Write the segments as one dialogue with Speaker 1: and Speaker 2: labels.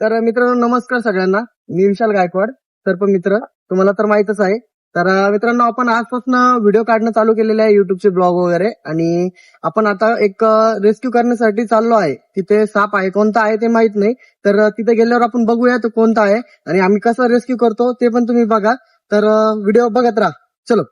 Speaker 1: तर मित्रांनो नमस्कार सगळ्यांना. मी विशाल गायकवाड सर्प मित्र. तुम्हाला तर माहितच आहे. तर मित्रांनो आपण आजपासून व्हिडिओ काढणं चालू केलेले आहे युट्यूबचे ब्लॉग वगैरे. आणि आपण आता एक रेस्क्यू करण्यासाठी चाललो आहे. तिथे साप आहे कोणता आहे ते माहीत नाही. तर तिथे गेल्यावर आपण बघूया तो कोणता आहे. आणि आम्ही कसं रेस्क्यू करतो ते पण तुम्ही बघा. तर व्हिडिओ बघत राहा. चलो.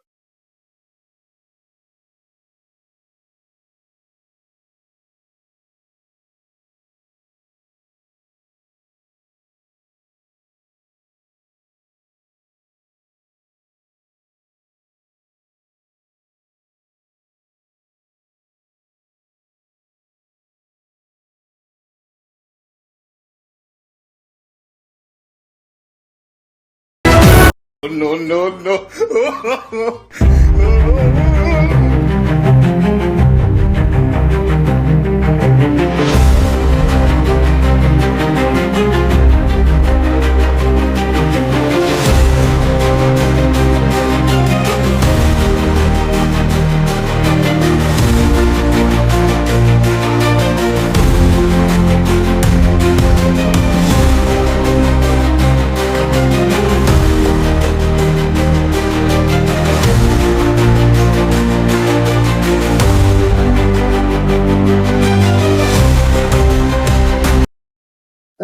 Speaker 2: no, no, no.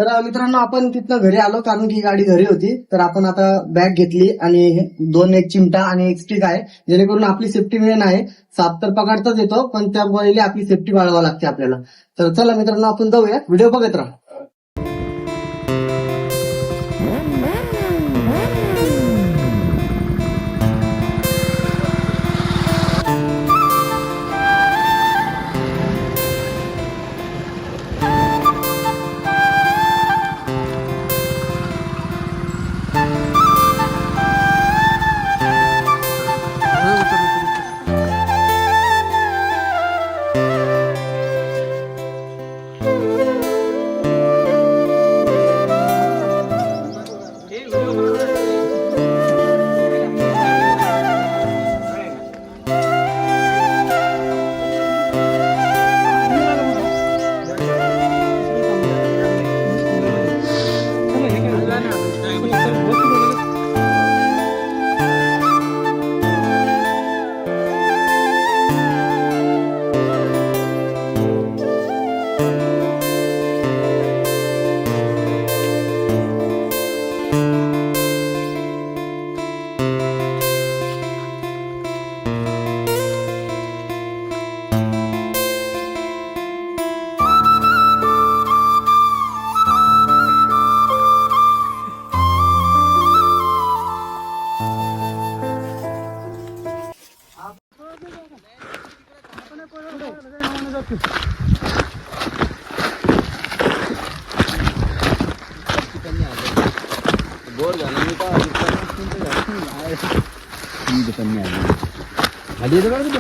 Speaker 1: तर मित्रांनो आपण तिथनं घरी आलो कारण की गाडी घरी होती. तर आपण आता बॅग घेतली आणि दोन एक चिमटा आणि एक स्टिक आहे. जेणेकरून आपली सेफ्टी मेन आहे साप तर पकडताच येतो पण त्या पहिले आपली सेफ्टी बाळगावं लागते आपल्याला. तर चला मित्रांनो आपण जाऊया. व्हिडिओ बघत राहा.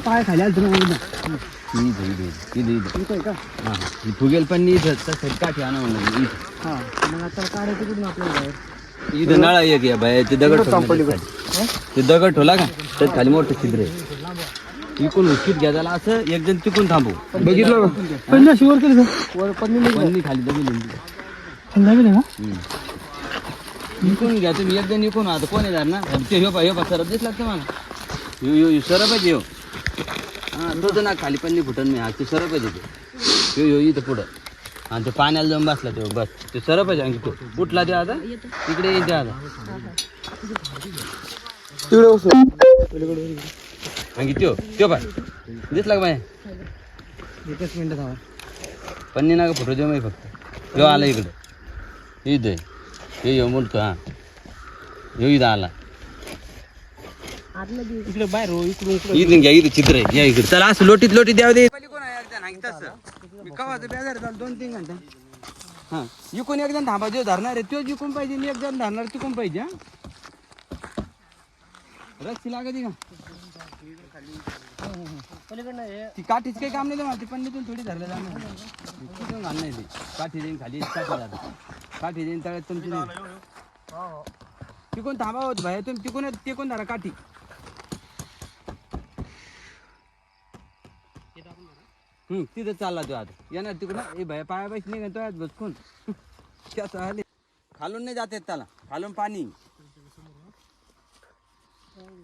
Speaker 3: पाय खाली आलं तुम्ही फुगेल पण नाही इथं तसं काठी आणा म्हणलं
Speaker 1: मग आता काढायचं कुठून आपल्याला बाहेर?
Speaker 3: इथं नळा एक या ते दगड ठेवला ते दगड का त्यात खाली मोठं छिद्र आहे इकून उशीत घ्या त्याला असं एक जण तिकून थांबू.
Speaker 1: बघितलं पन्नास वर केलं वर
Speaker 3: पन्नी खाली दबी इकून घ्या तुम्ही एक जण इकून आता कोण येणार ना? ते ह्यो पा ह्यो पा सरप दिसला का मला ह्यो ह्यो सरप आहे ह्यो हा तो तर ना खाली पन्नी फुटन मी हा ते सरप आहे ते. ह्यो ह्यो इथं पुढं. आणि ते पाण्याला जाऊन बसला तो बस. ते सरप आहे आणखी तो कुठला ते आता. इकडे येते आता.
Speaker 1: तिकडे बसू.
Speaker 3: आणखी त्यो त्यो पाय दिसला का बाय
Speaker 1: एकच मिनिट थांबा.
Speaker 3: पन्नी ना फोटो देऊ मी फक्त. ह्यो आला इकडे. इथं हे ह्यो मोठं हा. ह्यो इथं आला.
Speaker 1: इकडे बाहेर हो इकडून
Speaker 3: इथून घ्या इथं चित्र आहे. या इकडे. चला असं लोटीत लोटीत द्यावं दे. दोन तीन घंटे. हा. इकून एक जण थांबा जो धरणार आहे तो जिकून पाहिजे आणि एक जण धरणार तिकून पाहिजे हा. रस्सी लागत का?
Speaker 1: पलीकडनं हे
Speaker 3: ती काठीच काही काम नाही मला ती तिथून थोडी धरलं जाणार. तिथून घाल नाही ती. काठी देईन खाली काठी काठी देईन तळ्यात तुमची नाही तिकून थांबा होत भाई तुम्ही तिकून तिकून धरा काठी. हम्म तिथं चालला तो आता. येणार तिकडं. ए भाई पाया पैसे नाही तो आज बसकून? कसं आले. खालून नाही जात येत त्याला. खालून पाणी.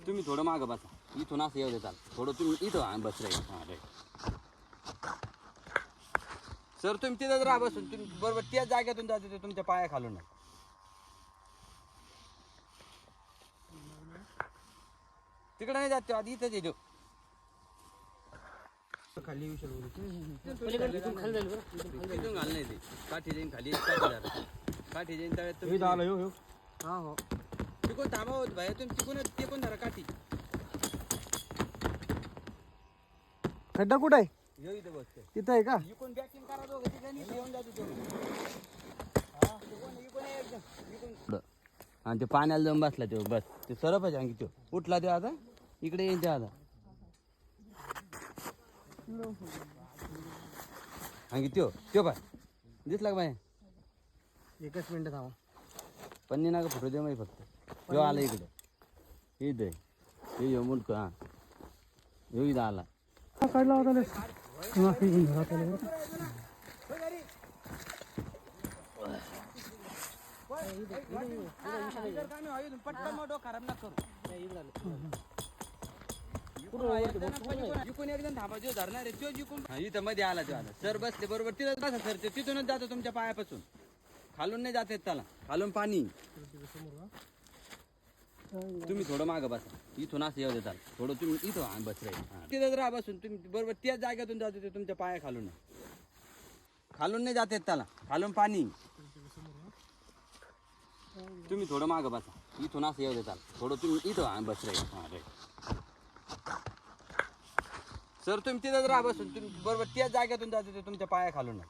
Speaker 3: तुम्ही थोडं मागं बसा. इथून असं येऊ देताल थोडं तुम्ही इथं बस रे. सर तुम्ही तिथं राहा बसून तुम्ही बरोबर त्याच जागेतून जाते ते तुमच्या पाया खालून तिकडे नाही जात तो, आधी इथंच येतो तिथून घाल नाही ते काठी जाईन खाली. काठी जाईन तळ्यात तुम्ही
Speaker 1: हा हो, हो.
Speaker 3: तिकून थांबा होत भाई तुम्ही तिकून तिकून धरा काठी.
Speaker 1: खड्डा कुठं आहे?
Speaker 3: येऊ इथं
Speaker 1: तिथं आहे का?
Speaker 3: इकून बॅटिंग करा दोघं येऊन जातो हा. आणि ते पाण्याला जाऊन बसला तो बस. ते सरप आहे आणखी तो. उठला ते आता. इकडे येईन ते आता. आणखी त्यो. त्यो पाय दिसला का बाय
Speaker 1: एकच मिनिट थांबा.
Speaker 3: पन्नी नाका फोटो दे माही फक्त. यो आला इकडे. इथे हे यो मुंडक हा. यो इथं आला.
Speaker 1: काढला होता
Speaker 3: इथं मध्ये आला तो आला सर बसले बरोबर तिथं बसा सर ते तिथूनच जातो तुमच्या पायापासून खालून नाही जात येत त्याला. खालून पाणी. तुम्ही थोडं मागं बसा. इथून असं येऊ देताल थोडं तुम्ही इथं हा, बस राहील तिथं राहा बसून तुम्ही बरोबर त्याच जागेतून जातो ते तुमच्या पाया खालून खालून नाही जात त्याला. खालून पाणी. तुम्ही थोडं मागं बसा. इथून असं येऊ देताल थोडं तुम्ही इथं हा, बस राहील सर तुम्ही तिथंच राहा बसून तुम्ही बरोबर त्याच जागेतून जातो ते तुमच्या पाया खालून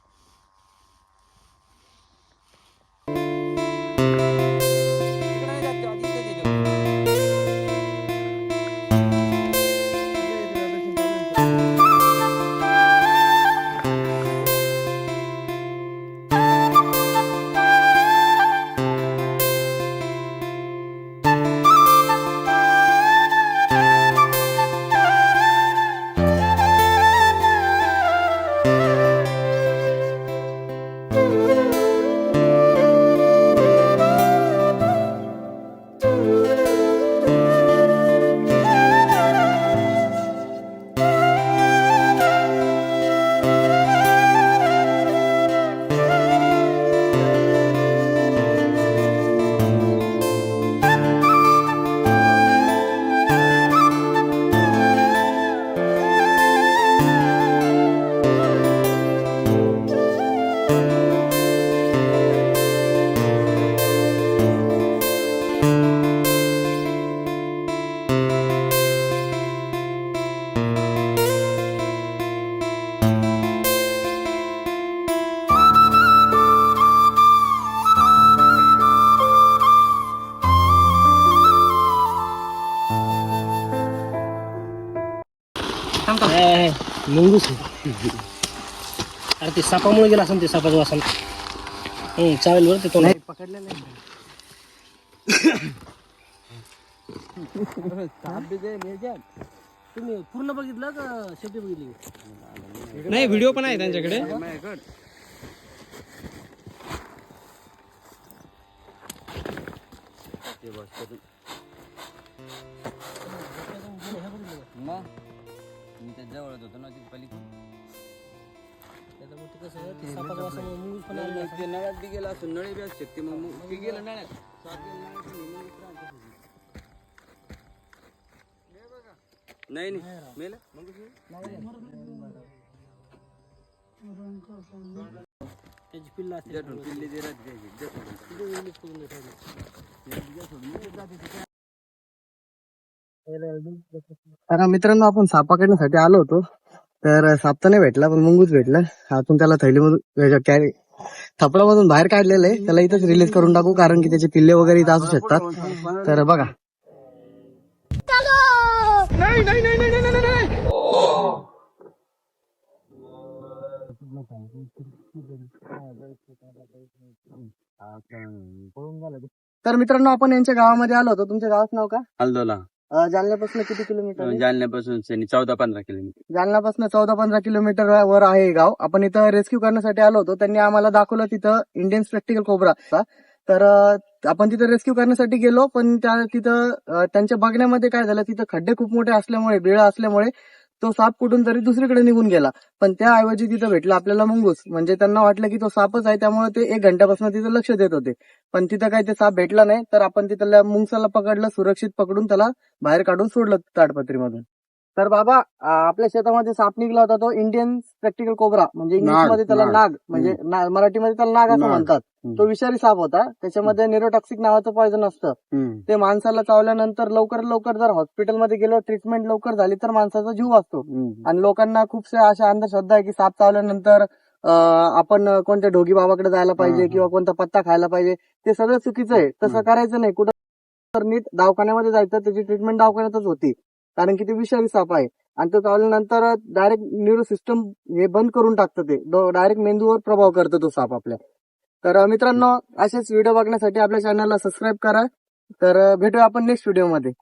Speaker 2: मुंगूस. अरे ते सापामुळे गेला असं ते सापाचं वासन चावेल बरं ते तो
Speaker 1: नाही पकडलेलं.
Speaker 2: तुम्ही पूर्ण बघितलं का शेवटी बघितली?
Speaker 1: नाही व्हिडिओ पण आहे त्यांच्याकडे.
Speaker 3: ते बस जवळच होतो ना तिथे पलीकडे.
Speaker 2: त्याच्यामुळे ते कसं ते सापाचं वासामुळे मुंगूस पण आलेला
Speaker 3: मग ते नळ्यात बी गेला असं नळी बी असू शकते. मग मग ते गेलं नळ्यात. सात गेलं नळ्यात आणि मग इकडं आलं तसंच. नाही नाही मेलं मग
Speaker 2: त्याची पिल्ला असते
Speaker 3: राहते.
Speaker 2: तिथे करून.
Speaker 1: तर मित्रांनो आपण साप पकडण्यासाठी आलो होतो. तर साप तर नाही भेटला पण मुंगूच भेटला. आतून त्याला थैलीमधून कॅरी थपडामधून बाहेर काढलेलं आहे. त्याला इथंच रिलीज करून टाकू कारण की त्याचे पिल्ले वगैरे इथं असू शकतात. तर बघा. तर मित्रांनो आपण यांच्या गावामध्ये आलो होतो. तुमच्या गावाचं नाव का?
Speaker 3: हल्दोला
Speaker 1: अं, जालन्यापासून किती किलोमीटर आहे?
Speaker 3: जालन्यापासून चौदा पंधरा किलोमीटर
Speaker 1: जालन्यापासून चौदा पंधरा किलोमीटर वर आहे हे गाव आपण इथं रेस्क्यू करण्यासाठी आलो होतो त्यांनी आम्हाला दाखवलं तिथं इंडियन स्पेक्टिकल कोबरा. तर अं, आपण तिथे रेस्क्यू करण्यासाठी गेलो पण त्या तिथं अं, त्यांच्या बघण्यामध्ये काय झालं तिथं खड्डे खूप मोठे असल्यामुळे बिळ असल्यामुळे तो साप कुठून तरी दुसरीकडे निघून गेला. पण त्याऐवजी तिथं भेटला आपल्याला मुंगूस. म्हणजे त्यांना वाटलं की तो सापच आहे त्यामुळे ते एक घंट्यापासून तिथं लक्ष देत होते. पण तिथं काही ते साप भेटला नाही तर आपण तिथल्या मुंगसाला पकडलं सुरक्षित पकडून त्याला बाहेर काढून सोडलं ताडपत्रीमधून. तर बाबा आपल्या शेतामध्ये साप निघला होता तो इंडियन स्पेक्टिकल कोबरा म्हणजे इंग्लिशमध्ये त्याला
Speaker 3: नाग.
Speaker 1: म्हणजे मराठीमध्ये त्याला नाग असं. म्हणतात. तो विषारी साप होता त्याच्यामध्ये निरोटॉक्सिक नावाचं पॉयझन असतं. ते माणसाला चावल्यानंतर लवकर लवकर जर हॉस्पिटलमध्ये गेलो ट्रीटमेंट लवकर झाली तर माणसाचा जीव वाचतो. आणि लोकांना खूपशा अशा अंधश्रद्धा आहे की साप चावल्यानंतर आपण कोणत्या ढोगी बाबाकडे जायला पाहिजे. किंवा कोणता पत्ता खायला पाहिजे ते सगळं चुकीचं आहे तसं. करायचं नाही कुठं तर नीट दवाखान्यामध्ये जायचं त्याची ट्रीटमेंट दवाखान्यातच होती कारण की ते विषारी साप आहे. आणि तो चावल्यानंतर डायरेक्ट न्यूरो सिस्टम हे बंद करून टाकतं ते. डायरेक्ट मेंदूवर प्रभाव करतो तो साप आपल्या. तर मित्रांनो असेच व्हिडिओ बघण्यासाठी आपल्या चॅनलला सबस्क्राईब करा. तर भेटूया आपण नेक्स्ट व्हिडिओमध्ये